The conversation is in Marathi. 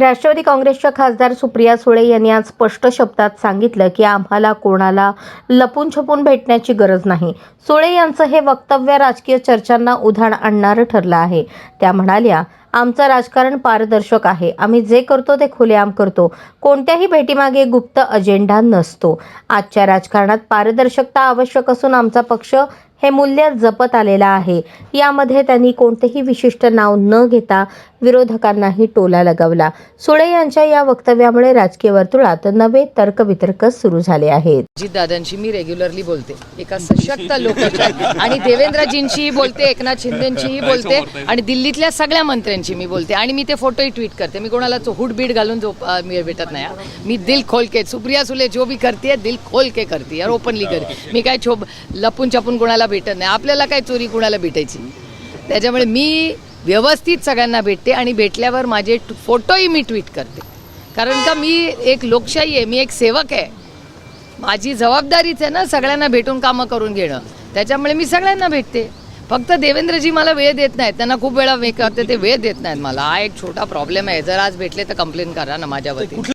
राष्ट्रवादी काँग्रेसच्या खासदार सुप्रिया सुळे यांनी आज स्पष्ट शब्दात सांगितलं की आम्हाला कोणाला लपून छपून भेटण्याची गरज नाही. सुळे यांचं हे वक्तव्य राजकीय चर्चांना उधाण आणणारं ठरलं आहे. त्या म्हणाल्या आमचं राजकारण पारदर्शक आहे. आम्ही जे करतो ते खुलेआम करतो. कोणत्याही भेटीमागे गुप्त अजेंडा नसतो. आजच्या राजकारणात पारदर्शकता आवश्यक असून आमचा पक्ष हे मूल्य जपत आलेला आहे. यामध्ये त्यांनी कोणतेही विशिष्ट नाव न घेता विरोधकांनाही टोला लगावला. सुळे यांच्या या वक्तव्यामुळे राजकीय वर्तुळात नवे तर्कवितर्क सुरू झाले आहेत. अजित मी रेग्युलरली बोलते. एका सशक्त लोकांच्या आणि देवेंद्रजींशीही बोलते एकनाथ शिंदेंशीही बोलते आणि दिल्लीतल्या सगळ्या मंत्र्यांशी मी बोलते. आणि मी ते फोटोही ट्विट करते. मी कोणाला हुड बीड घालून जो मी भेटत नाही मी दिल खोल के सुप्रिया सुले जो भी करते दिल खोल के करते यार ओपनली करते मी काय छोप लपून छपून कोणाला भेटत नाही. आपल्याला काय चोरी कोणाला भेटायची? त्याच्यामुळे मी व्यवस्थित सगळ्यांना भेटते आणि भेटल्यावर माझे फोटोही मी ट्विट करते. कारण का मी एक लोकशाही आहे. मी एक सेवक आहे. माझी जबाबदारीच आहे ना सगळ्यांना भेटून कामं करून घेणं. त्याच्यामुळे मी सगळ्यांना भेटते. फक्त देवेंद्रजी मला वेळ देत नाहीत. त्यांना खूप वेळा मी करते ते वेळ देत नाहीत मला. हा एक छोटा प्रॉब्लेम आहे. जर आज भेटले तर कंप्लेन करा ना माझ्यावरती.